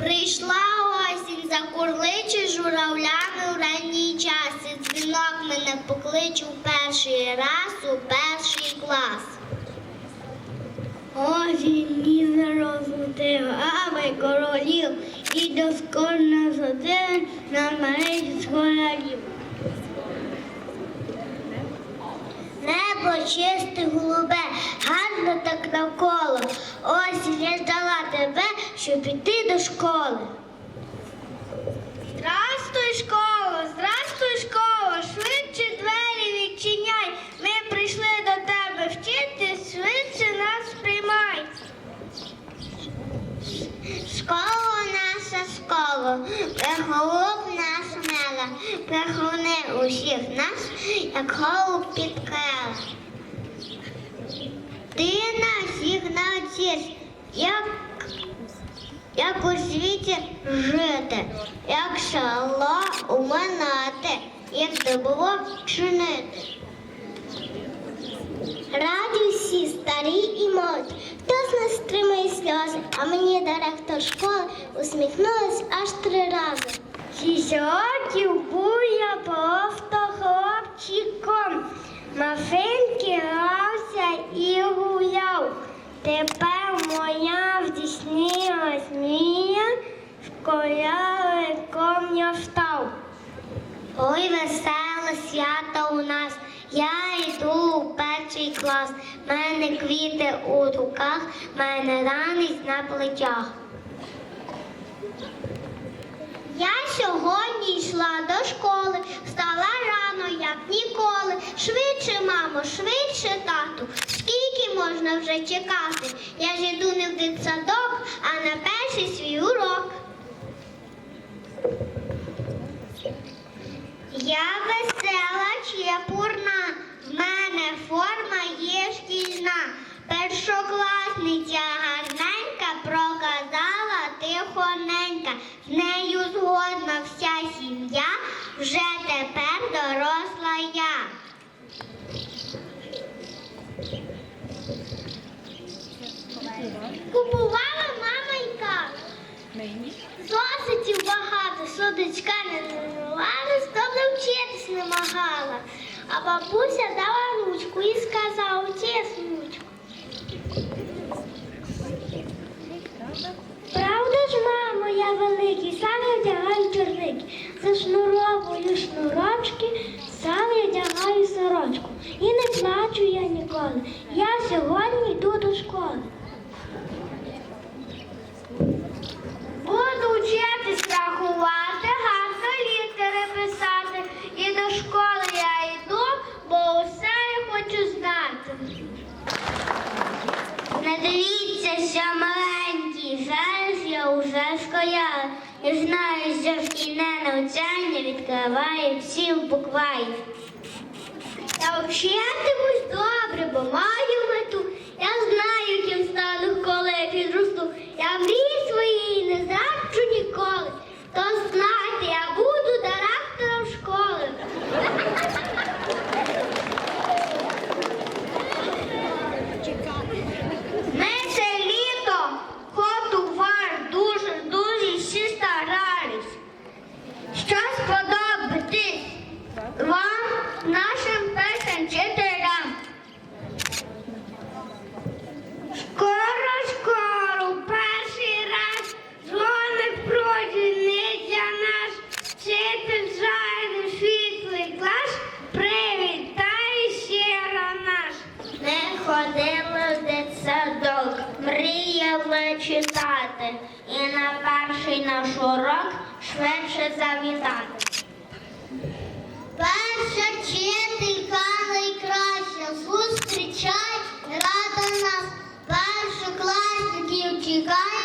Прийшла осінь, закурличе журавлями в ранній час. І дзвінок мене покличе в перший раз у перший клас. Осінь нізе розлутив, аби королів, і доскорно садив на мережі школярів. Небо чисте голубе, гарно так навколо. Осінь я щоб піти до школи. Здрастуй, школо, здрастуй, школо, швидше двері відчиняй. Ми прийшли до тебе вчити, швидше нас приймай. Школа наша школа, прихолуб наша мела, прихони усіх нас, як голуб під крила. Ти нас всіх навчиш, як, як у світі жити, як шало уминати, як добро чинити. Раді всі, старі і молоді, хто з нас стримує сльози, а мені директор школи усміхнулась аж три рази. Шість років був я просто хлопчиком, мафинки грався і гуляв. Тепер школяриком я. Ой, веселе свято у нас. Я йду у перший клас. Мене квіти у руках, мене ранець на плечах. Я сьогодні йшла до школи, встала рано, як ніколи. Швидше, мамо, швидше, тату. Скільки можна вже чекати? Я ж іду не в дитсадок, а на перший свій урок. Я весела чепурна, в мене форма є шкільна. Першокласниця гарненька проказала тихоненька. З нею згодна вся сім'я, вже тепер доросла я. Купувала так. Зоситів багато, що дочка не не. А бабуся дала ручку і сказала, учись, внучку. Правда ж, мамо, я великий, сам я вдягаю чорники, зашнуровую шнурочки, сам я вдягаю сорочку. І не плачу я ніколи. Я сьогодні йду до школи. Буду вчитись рахувати, гарно літери писати. І до школи я йду, бо усе я хочу знати. Не дивіться, що маленькі, зараз я уже скоя, я знаю, що шкільне навчання відкриває всі буквально. Я вчитимусь добре, бо маю наш швидше завітати. Перша вчителька найкраща, зустрічай, рада нас, першокласників чекає.